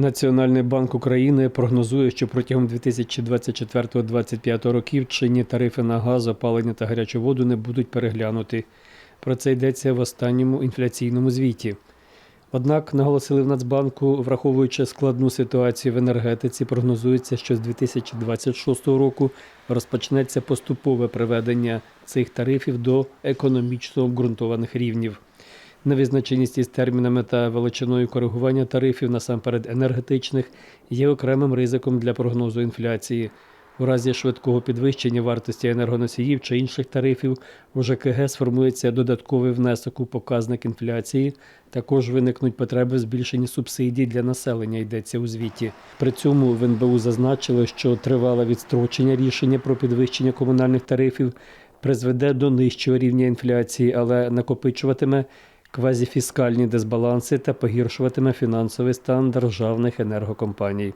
Національний банк України прогнозує, що протягом 2024-2025 років чинні тарифи на газ, опалення та гарячу воду не будуть переглянуті. Про це йдеться в останньому інфляційному звіті. Однак, наголосили в Нацбанку, враховуючи складну ситуацію в енергетиці, прогнозується, що з 2026 року розпочнеться поступове приведення цих тарифів до економічно обґрунтованих рівнів. Невизначеність із термінами та величиною коригування тарифів, насамперед енергетичних, є окремим ризиком для прогнозу інфляції. У разі швидкого підвищення вартості енергоносіїв чи інших тарифів у ЖКГ сформується додатковий внесок у показник інфляції. Також виникнуть потреби в збільшенні субсидій для населення, йдеться у звіті. При цьому в НБУ зазначили, що тривале відстрочення рішення про підвищення комунальних тарифів призведе до нижчого рівня інфляції, але накопичуватиме квазіфіскальні дисбаланси та погіршуватиме фінансовий стан державних енергокомпаній.